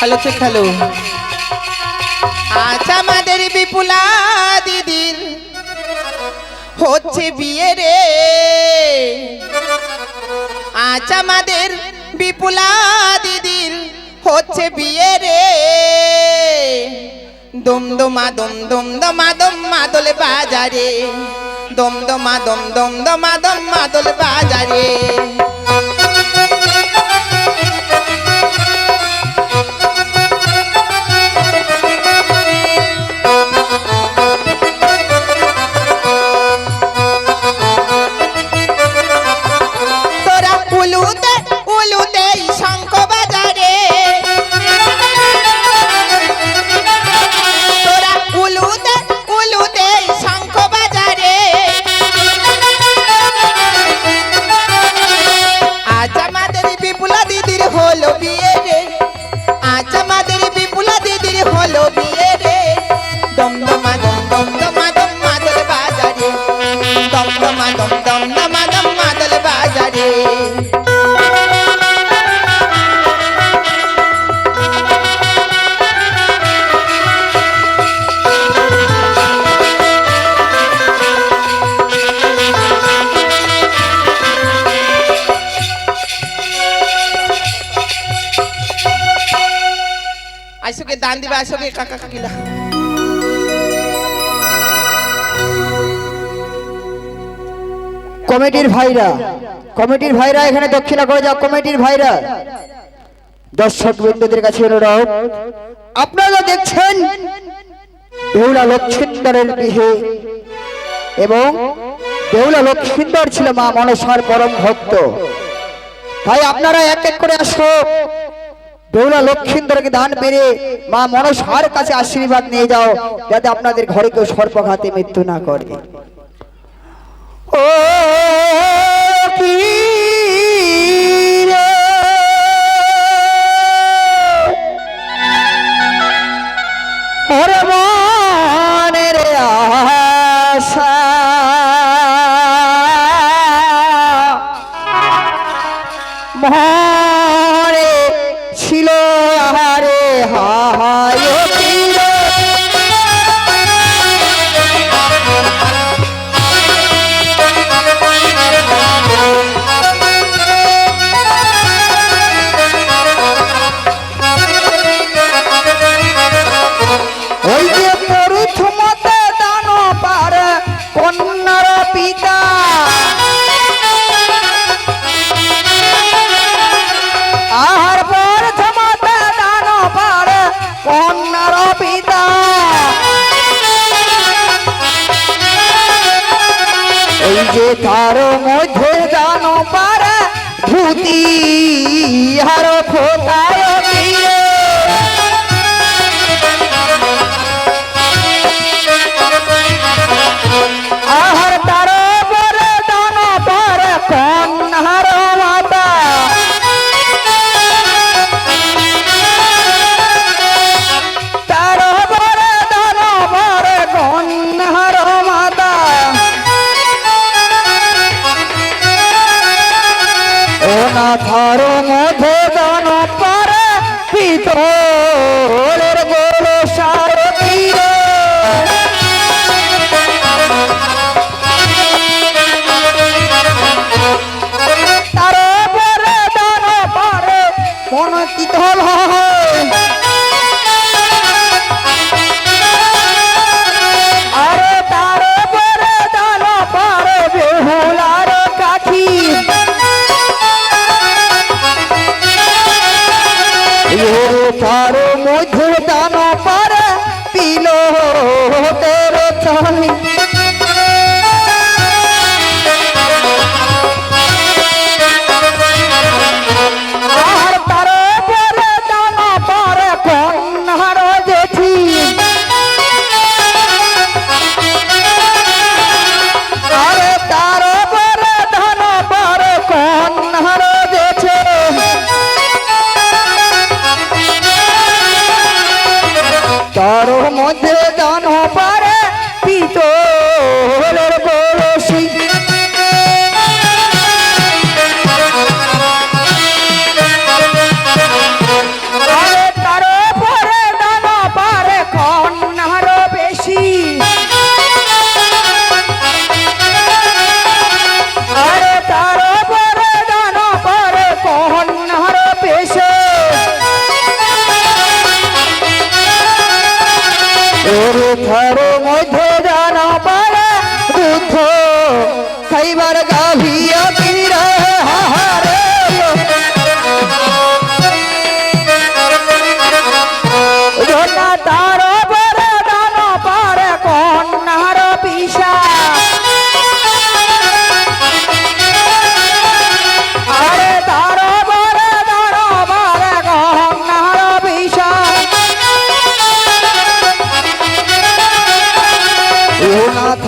সে খেলো। আচ্ছা আমাদের বিপুলা দিদির হচ্ছে বিয়ে রে। আচ্ছা আমাদের বিপুলা দিদির হচ্ছে বিয়ে রে। দম দমা দম দম দমা মাদল বাজারে। দম দমা দম দম দমা দম মাদল বাজারে। কাকিলা। কমিটির ভাইরা কমিটির ভাইরা এখানে দক্ষিণা করে যাও, কমিটির ভাইরা। দর্শক বৃন্দদের কাছে অনুরোধ, আপনারা দেখছেন বেহুলা লক্ষিন্দরের বিহে এবং বেহুলা লক্ষিন্দর ছিল মা মনসার পরম ভক্ত। ভাই, আপনারা এক এক করে আসো। বেহুলা লক্ষিন্দরকে দান পেরে মা মনসার কাছে আশীর্বাদ নিয়ে যাও, যাতে আপনাদের ঘরে কেউ সর্পঘাতে মৃত্যু না করে। ও কি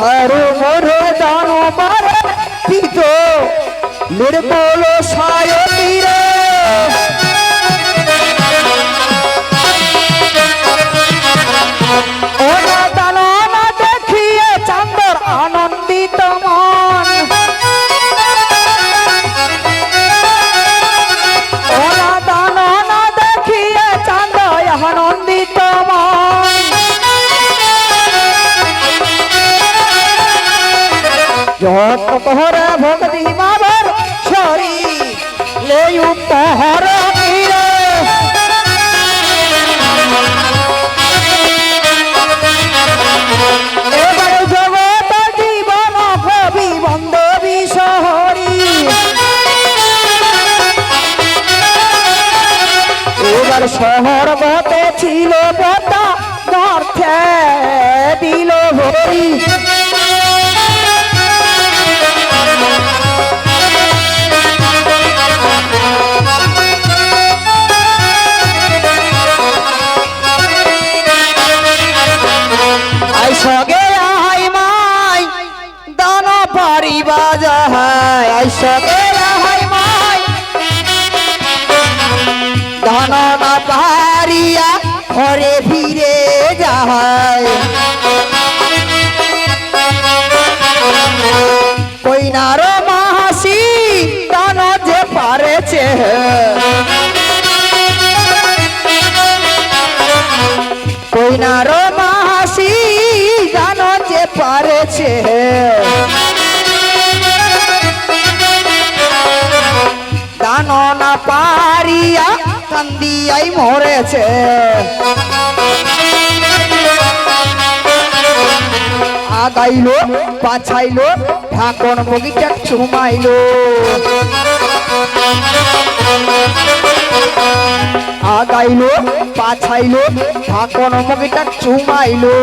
থারো মোর দান মার পিতো নির্মল যত তোহরে ভক্তি কইনার মাসি দান যে পারেছে। কইনার মাসি জানো যে পারেছে। দানো না পারিয়া কান্দিয়াই মরেছে। আগাইলো পাছাইলো ঢাকন বগিটা চুমাইলো। আগাইলো, পাছাইলো ঢাকন মগিটা চুমাইলো।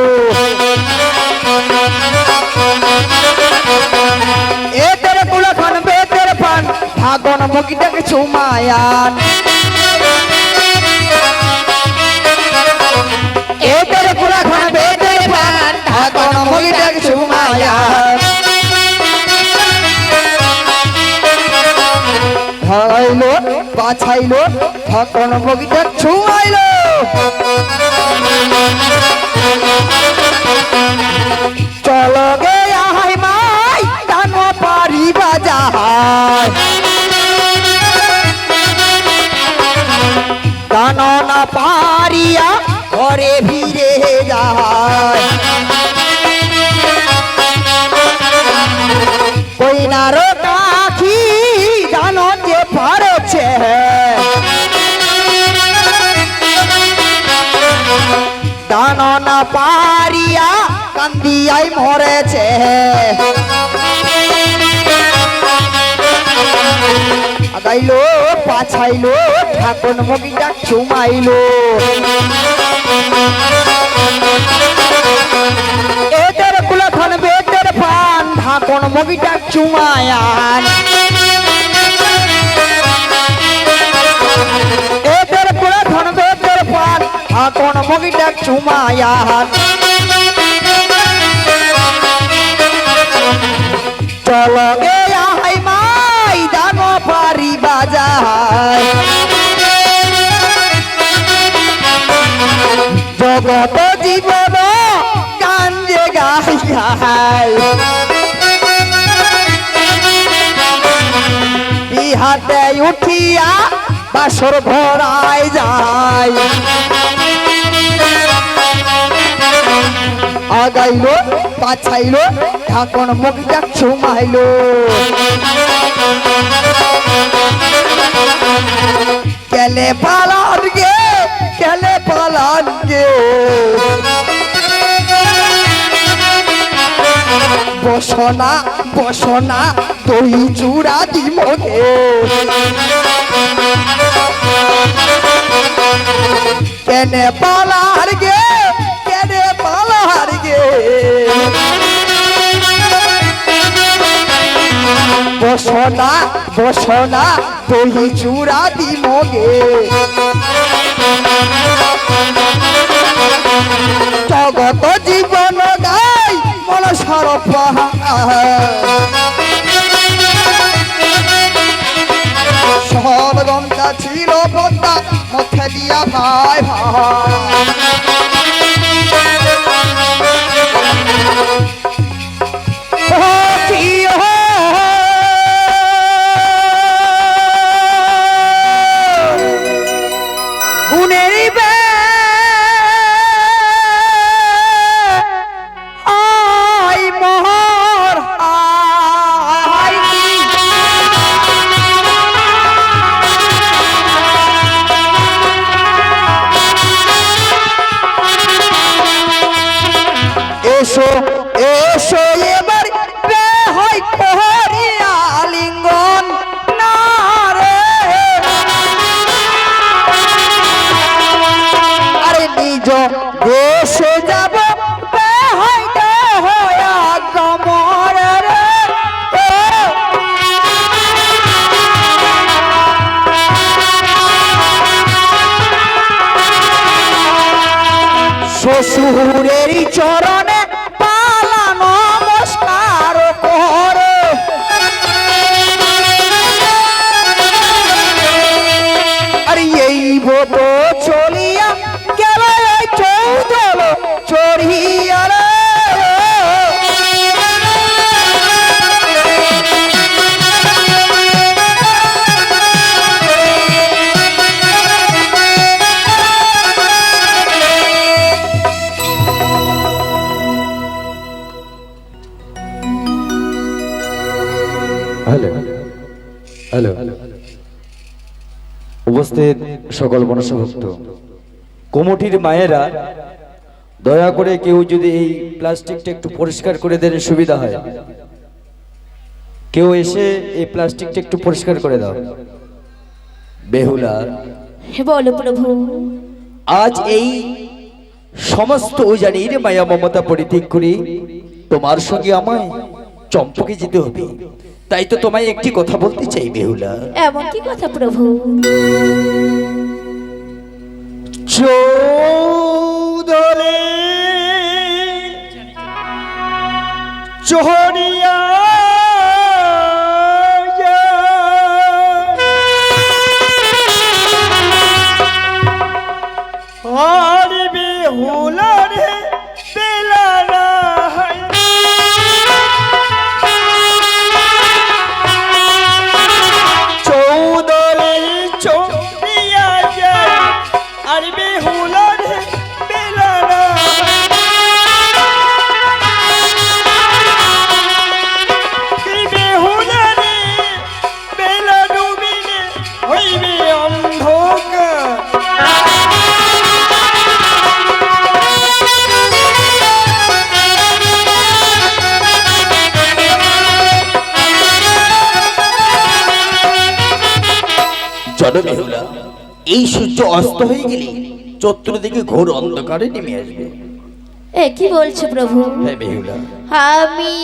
এদের কুলাখান বেদের পান ঢাকন মগিটাকে চুমায়ান। এদের কুলাখান বেদের পান ঢাকন মগিটাকে চুমায়ান। ধরাইলো বাছাইলো ঢাকন বগিটা ছুমাইলো চলো গে আহাই মাই দান পারিবা যাহাই দান না পারিয়া, ঘরে ভিড়ে যাহাই। কান্দিয়াই মরেছে। আগাইলো, পাছাইলো, ঠাকুর মগিটা চুমাইলো। এদের কুলাখন, বেদের পান ঢাকন মগিটা চুমায়ান এদের কুলাখন, বেদের পান ঢাকন মগিটা চুমায়ান চলো গে আহাই মাই দান পারি বাজায় জগত জীবন কাঞ্জে গাই বিহাতে উঠিয়া বাসর ভরায় যায় আগাইলো পাছাইলো ঢাকন মুখটা চুমাইলো কেলে পালান গে, কেলে পালান গে। বস বসনা বসনা, দই চূড়া দিমগে কেনে পালার গে বসনা বসনা দই চূড়া দিমগে জগত জীবন গাই মন সরপা সরগমটা ছিল পদ্মা মধ্যে দিয়া ভাই গুণের সকল মনসভক্ত। কোমটির মায়েরা দয়া করে কেউ যদি এই প্লাস্টিকটা একটু পরিষ্কার করে দেন সুবিধা হয়। কেউ এসে এই প্লাস্টিকটা একটু পরিষ্কার করে দাও। বেহুলা। বলো প্রভু। আজ এই সমস্ত উজানির মায়া মমতা পরিত্যাগ করি। তোমার সঙ্গে আমায় চম্পকে যেতে হবে। তাই তো তোমায় একটি কথা বলতে চাই বেহুলা। এমন কি কথা প্রভু? চৌদলে চহরিয়া হারিবি এই সূর্য অস্ত হয়ে গেলে চতুর্দিকে ঘোর অন্ধকারে নেমে আসবে। এ কি বলছো প্রভু? হ্যাঁ বেহুলা। আমি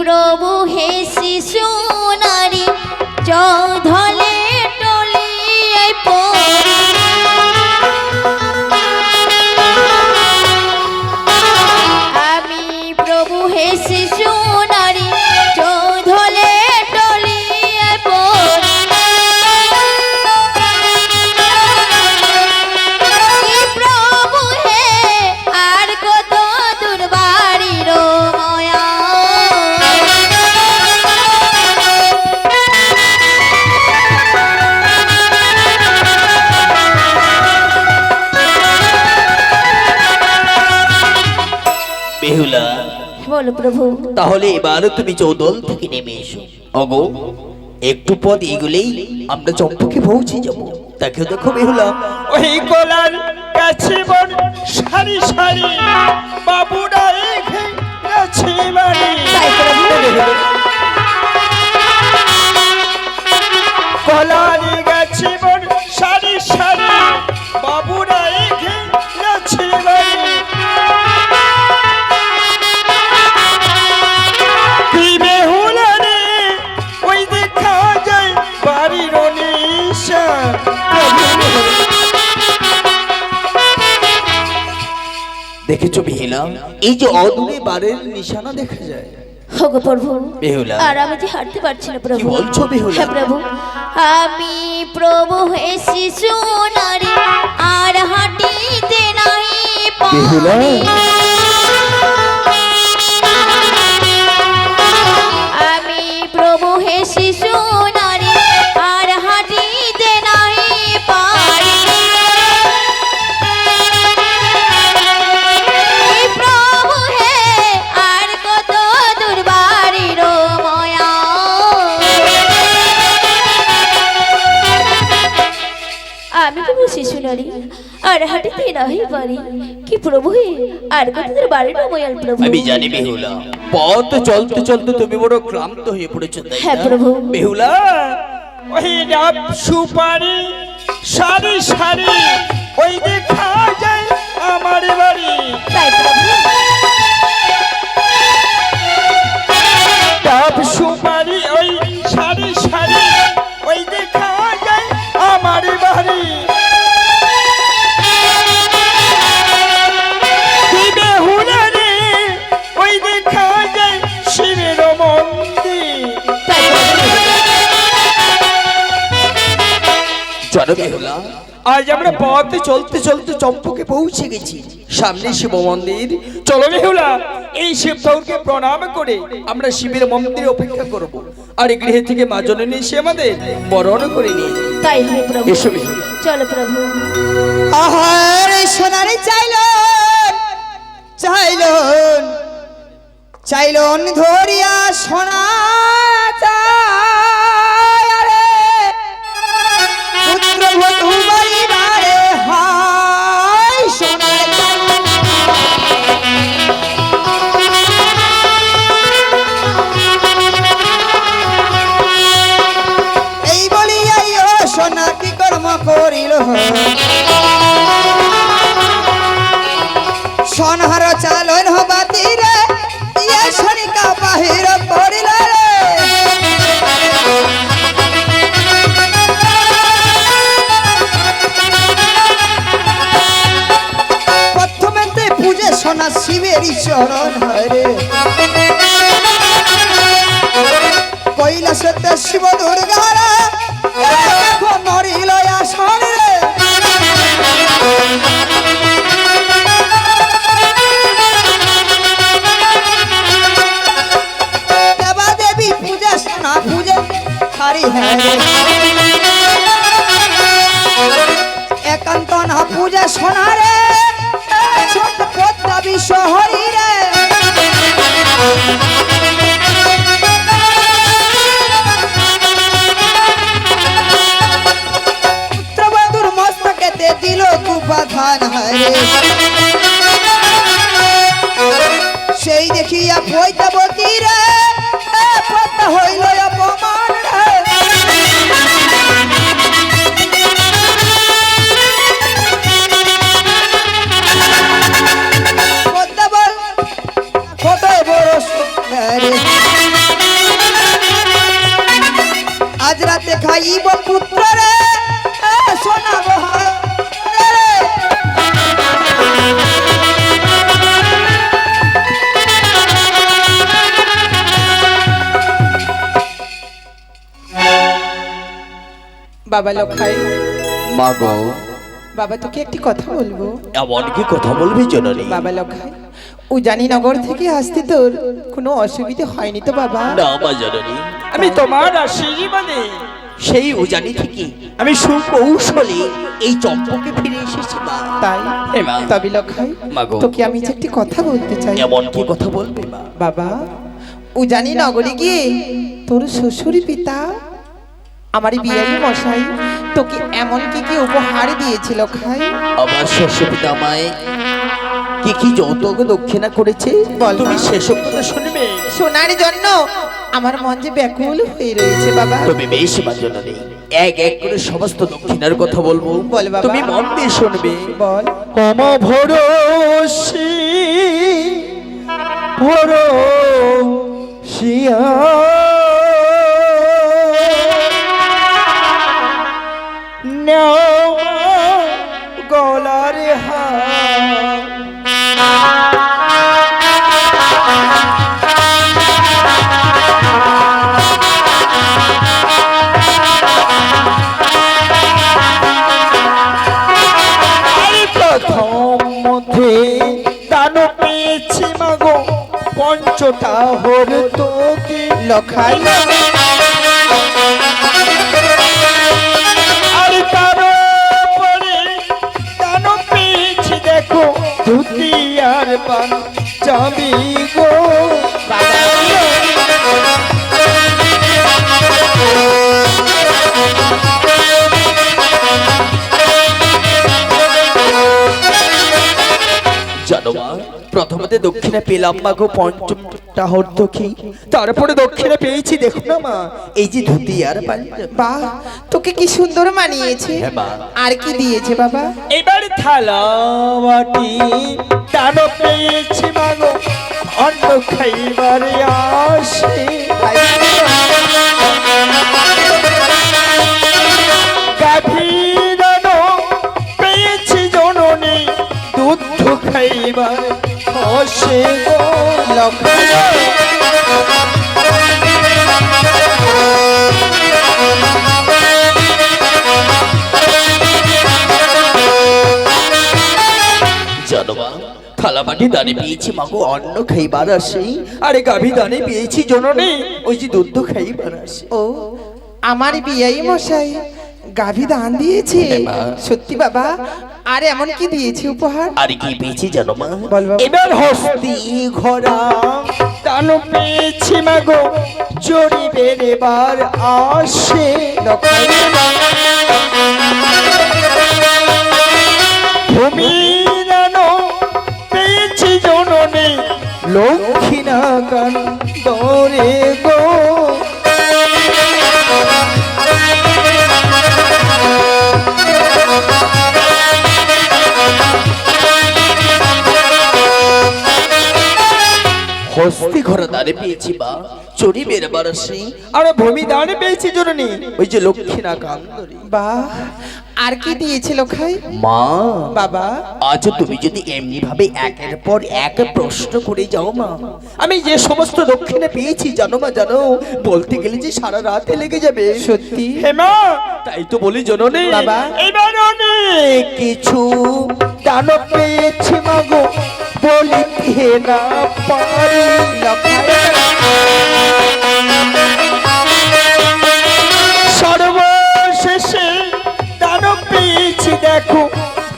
প্রভু হে শিশু নারী চৌধলে টলে পড়ি। তাহলে এবার তুমি চৌদল থেকে নেমে এসো। অগো, একটু পথ এগুলেই আমরা চম্পকে পৌঁছে যাব। তাকে দেখো বেহুলা ওই গোলার কাছে বন, সারি সারি, বাবুরা রেখে গেছি বাড়ি বেহুলা এই যে অদূরে বারের নিশানা দেখা যায় হোগো প্রভু বেহুলা। আর আমি যে হাঁটতে পারছি না প্রভু বলছো বেহুলা? হ্যাঁ প্রভু আমি প্রভু হে শিশু নারী আর হাঁটিতে নাই বেহুলা? আমি প্রভু হে শিশু হাঁটিতে নাহি পারি। কি প্রভু হে? আর কত দুর্বারির ময়াল প্রভু? আমি জানি বেহুলা পথ চলতে চলতে তুমি বড় ক্লান্ত হয়ে পড়েছো তাই হ্যাঁ, প্রভু। বেহুলা ওই ডাব সুপারি সারি সারি ওই দেখা যায় আমার বাড়ি। তাই প্রভু। ডাব সুপারি ওই সারি সারি জানো বেহুলা আজ আমরা পথে চলতে চলতে চম্পকে পৌঁছে গেছি। সামনে শিব মন্দির। চলো বেহুলা এই শিব ঠাকুরকে প্রণাম করে আমরা শিবের মন্দিরে অপেক্ষা করব। আর গৃহে থেকে মা জননী এসে আমাদের বরণ করে নিয়ে। তাই হয় প্রভু। এসো বেহুলা। চলো প্রভু। আহার সোনারে চাইলন চাইলন চাইলন ধরিয়া সোনা চায় শিবেরই চরণ হরে কৈলাসতে শিব দুর্গারা নরিল আসন রে। দেবা দেবী পূজা সোনা পূজে হারি হ্যাঁ। একান্ত না পূজা সোনা সেই দেখিয়া পৈতবতী রে হইল অপমান কত বড় আজ রাতে খাইব পুত্র রে সোনা বহার বাবা লক্ষাই মা গো। বাবা তোকে একটি কথা বলব? এমন কি কথা বলবি জননী? বাবা লক্ষাই উজানি নগর থেকে আসতে তোর কোনো অসুবিধে হয়নি তো বাবা? না মা জননী। আমি তোমার আশীর্বাদে সেই উজানি থেকে আমি সুকৌশলে এই চম্পকে ফিরে এসেছি মা। তাই? হে মা। তবে লক্ষাই মা গো। তোকে আমি যে একটি কথা বলতে চাই। এমন কি কথা বলবে মা? বাবা উজানি নগরে গিয়ে তোর শ্বশুর পিতা আমার বিয়ারি মশাই তোকে এমন কি কি উপহার দিয়েছিল খাই? আমার শ্বশুর পিতা আমায় কি কি যৌতুক দক্ষিণা করেছে? বল তুমি। সেসব কথা শুনবে? শোনার জন্য আমার মন যে ব্যাকুল হয়ে রয়েছে বাবা। তুমি বেশ বাজনা নেই। এক এক করে সমস্ত দক্ষিণার কথা বলব। বল বাবা। তুমি মন দিয়ে শুনবে। বল। কম ভরসি ভরসিয়া গলার মাগো পঞ্চটা হর তোকে লখাই। আর পান চাবি গো। জানো মা প্রথমতে দক্ষিণা পেলাম মা গো পঞ্চমটা হর্তকি তারপরে দক্ষিণা পেয়েছি দেখো না মা এই যে ধুতি আর বাহ তোকে কি সুন্দর মানিয়েছে। হ্যাঁ, আর কি দিয়েছে বাবা? এবার থালা বাটি দান পেয়েছি মাগো অন্ন খাইবার আসে। গাভীর পেয়েছি জননী, দুধ খাইবার আসে গো লখাই থালাবাটি দানে পেয়েছি মাগো অন্ন খাইবার আসে। আরে গাভী দানে পেয়েছি জননী ওই যে দুধ খাইবার আসে। ও আমার বিয়াই মশাই গাভী দান দিয়েছে। সত্যি বাবা আর এমন কি দিয়েছে উপহার? আর কি পেয়েছি জানো মা। এবার হস্তি ঘোড়া দান পেয়েছি মাগো চড়ি বেড়েবার আসে। লখাই লক্ষ্মীনা গান দরে গো। হস্তি ঘর দানে পেয়েছি বা। চড়ি বেরবার আসে আরে ভূমি দানে পেয়েছি জননী। ওই যে লক্ষ্মীনা কান্দরি বাহ আর কি দিয়েছিল লখাই মা বাবা। আজ তুমি যদি এমনি ভাবে একের পর এক প্রশ্ন করে যাও মা। আমি যে সমস্ত দক্ষিণে পেয়েছি জানো মা জানো বলতে গেলে যে সারা রাতে লেগে যাবে। সত্যি? হে মা তাই তো বলি জননী। বাবা। এবার অনেক কিছু দান পেয়েছি মাগো বলিতে না পারিলাম সর্বশেষে দানব পেয়েছি দেখো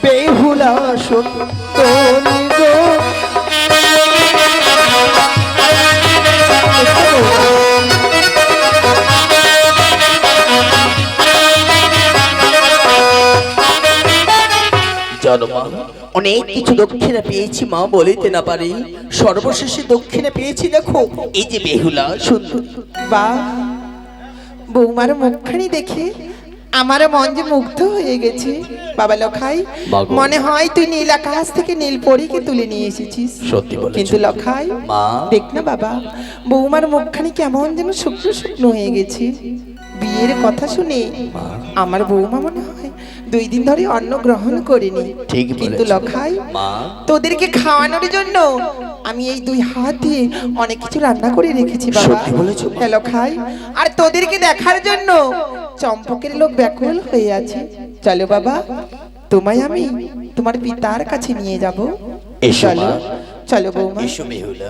বেহুলা সুন্দরী। অনেক কিছু দক্ষিণে পেয়েছি মা বলিতে না পারি। সর্বশেষে দক্ষিণে পেয়েছি দেখো এই যে বেহুলা সুন্দর। বাহ বৌমার মুখখানি দেখে আমার মন যে মুগ্ধ হয়ে গেছে। বাবা লখাই মনে হয় তুই নীল আকাশ থেকে নীল পরীকে তুলে নিয়ে এসেছিস। সত্যি। কিন্তু লখাই দেখ না বাবা বৌমার মুখখানি কেমন যেন শুকনো শুকনো হয়ে গেছে। বিয়ের কথা শুনে আমার বৌমা মনে হয় দুই দিন ধরে অন্ন গ্রহণ করিনি। ঠিক কিন্তু। লখাই তোদেরকে খাওয়ানোর জন্য আমি এই দুই হাত দিয়ে অনেক কিছু রান্না করে রেখেছি বাবা? হ্যালো খাই আর তোদেরকে দেখার জন্য চম্পকের লোক ব্যাকুল হয়ে আছে। চলো বাবা তোমায় আমি তোমার পিতার কাছে নিয়ে যাব। চলো চলো বৌমা। এসো বেহুলা